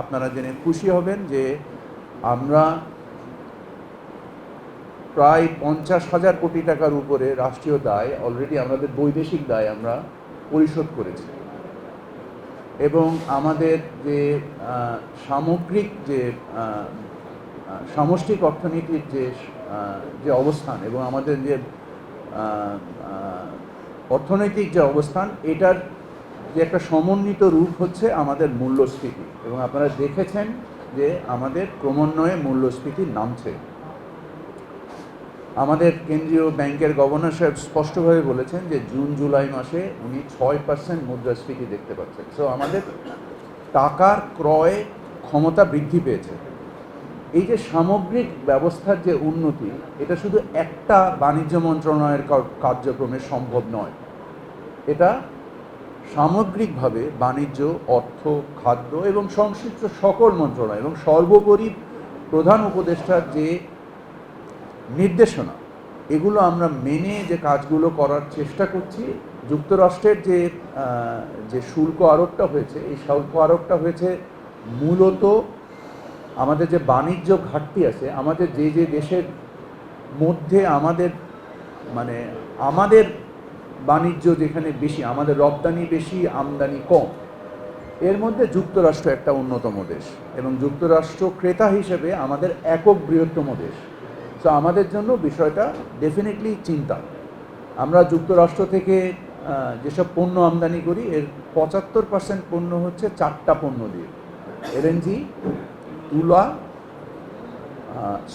আপনারা জেনে খুশি হবেন যে আমরা প্রায় পঞ্চাশ হাজার কোটি টাকার উপরে রাষ্ট্রীয় দায় অলরেডি আমাদের বৈদেশিক দায় আমরা পরিশোধ করেছি। এবং আমাদের যে সামগ্রিক যে সামষ্টিক অর্থনীতির যে যে অবস্থান এবং আমাদের যে অর্থনৈতিক যে অবস্থান, এটার যে একটা সমন্বিত রূপ হচ্ছে আমাদের মূল্যস্ফীতি। এবং আপনারা দেখেছেন যে আমাদের ক্রমান্বয়ে মূল্যস্ফীতি নামছে। আমাদের কেন্দ্রীয় ব্যাংকের গভর্নর সাহেব স্পষ্টভাবে বলেছেন যে জুন, জুলাই মাসে উনি ছয় পার্সেন্ট মুদ্রাস্ফীতি দেখতে পাচ্ছেন। সো আমাদের টাকার ক্রয় ক্ষমতা বৃদ্ধি পেয়েছে। এই যে সামগ্রিক ব্যবস্থার যে উন্নতি, এটা শুধু একটা বাণিজ্য মন্ত্রণালয়ের কার্যক্রমে সম্ভব নয়। এটা সামগ্রিকভাবে বাণিজ্য, অর্থ, খাদ্য এবং সংশ্লিষ্ট সকল মন্ত্রণালয় এবং সর্বোপরি প্রধান উপদেষ্টার যে নির্দেশনা, এগুলো আমরা মেনে যে কাজগুলো করার চেষ্টা করছি। যুক্তরাষ্ট্রের যে যে শুল্ক আরোপটা হয়েছে, এই শুল্ক আরোপটা হয়েছে মূলত আমাদের যে বাণিজ্য ঘাটতি আছে, আমাদের যে যে দেশের মধ্যে আমাদের মানে আমাদের বাণিজ্য যেখানে বেশি, আমাদের রপ্তানি বেশি, আমদানি কম। এর মধ্যে যুক্তরাষ্ট্র একটা অন্যতম দেশ এবং যুক্তরাষ্ট্র ক্রেতা হিসেবে আমাদের একক বৃহত্তম দেশ। তো আমাদের জন্য বিষয়টা ডেফিনেটলি চিন্তা। আমরা যুক্তরাষ্ট্র থেকে যেসব পণ্য আমদানি করি, এর পঁচাত্তর পার্সেন্ট পণ্য হচ্ছে চারটা পণ্য দিয়ে। এলএনজি তুলা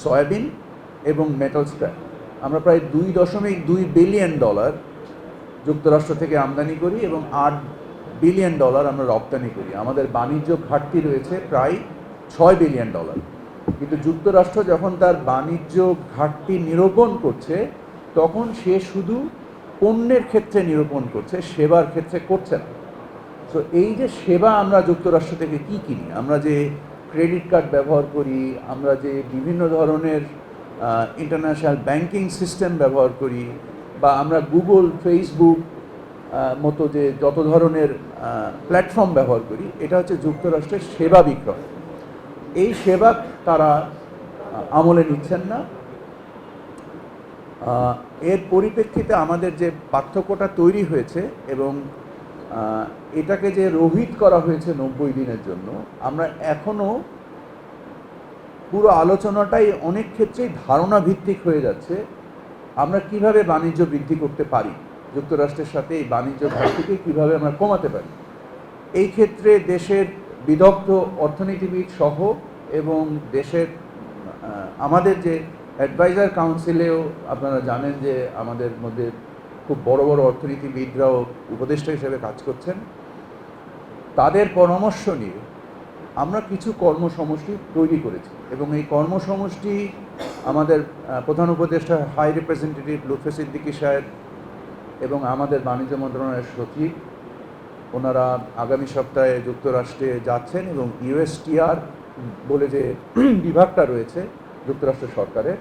সয়াবিন এবং মেটাল স্ক্র্যাপ আমরা প্রায় দুই দশমিক দুই বিলিয়ন ডলার যুক্তরাষ্ট্র থেকে আমদানি করি এবং আট বিলিয়ন ডলার আমরা রপ্তানি করি। আমাদের বাণিজ্য ঘাটতি রয়েছে প্রায় ছয় বিলিয়ন ডলার। কিন্তু যুক্তরাষ্ট্র যখন তার বাণিজ্য ঘাটতি নিরূপণ করছে, তখন সে শুধু পণ্যের ক্ষেত্রে নিরূপণ করছে, সেবার ক্ষেত্রে করছে না। তো এই যে সেবা আমরা যুক্তরাষ্ট্র থেকে কি কিনি? আমরা যে ক্রেডিট কার্ড ব্যবহার করি, আমরা যে বিভিন্ন ধরনের ইন্টারন্যাশনাল ব্যাংকিং সিস্টেম ব্যবহার করি বা আমরা গুগল ফেসবুক মতো যে যত ধরনের প্ল্যাটফর্ম ব্যবহার করি, এটা হচ্ছে যুক্তরাষ্ট্রের সেবা বিক্রয়। এই সেবা তারা আমলে নিচ্ছেন না। এর পরিপ্রেক্ষিতে আমাদের যে পার্থক্যটা তৈরি হয়েছে এবং এটাকে যে রোহিত করা হয়েছে নব্বই দিনের জন্য, আমরা এখনও পুরো আলোচনাটাই অনেক ক্ষেত্রেই ধারণা ভিত্তিক হয়ে যাচ্ছে। আমরা কীভাবে বাণিজ্য বৃদ্ধি করতে পারি? যুক্তরাষ্ট্রের সাথে এই বাণিজ্য ঘাটতিকে কীভাবে আমরা কমাতে পারি? এই ক্ষেত্রে দেশের বিদগ্ধ অর্থনীতিবিদ সহ এবং দেশের আমাদের যে অ্যাডভাইজার কাউন্সিলেও আপনারা জানেন যে আমাদের মধ্যে খুব বড় বড় অর্থনীতিবিদরাও উপদেষ্টা হিসেবে কাজ করছেন। তাদের পরামর্শ নিয়ে আমরা কিছু কর্মসমষ্টি তৈরি করেছি এবং এই কর্মসমষ্টি আমাদের প্রধান উপদেষ্টা হাই রিপ্রেজেন্টেটিভ লুৎফে সিদ্দিকী সাহেব এবং আমাদের বাণিজ্য মন্ত্রণালয়ের সচিব, ওনারা আগামী সপ্তাহে যুক্তরাষ্ট্রে যাচ্ছেন এবং ইউএসটিআর বলে যে বিভাগটা রয়েছে যুক্তরাষ্ট্র সরকারের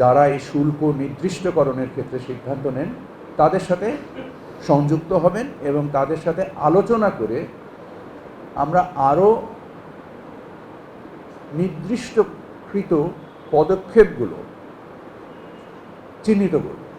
যারা এই শুল্ক নির্দিষ্টকরণের ক্ষেত্রে সিদ্ধান্ত নেন, তাদের সাথে সংযুক্ত হবেন এবং তাদের সাথে আলোচনা করে আমরা আরও নির্দিষ্টকৃত পদক্ষেপগুলো চিহ্নিত করব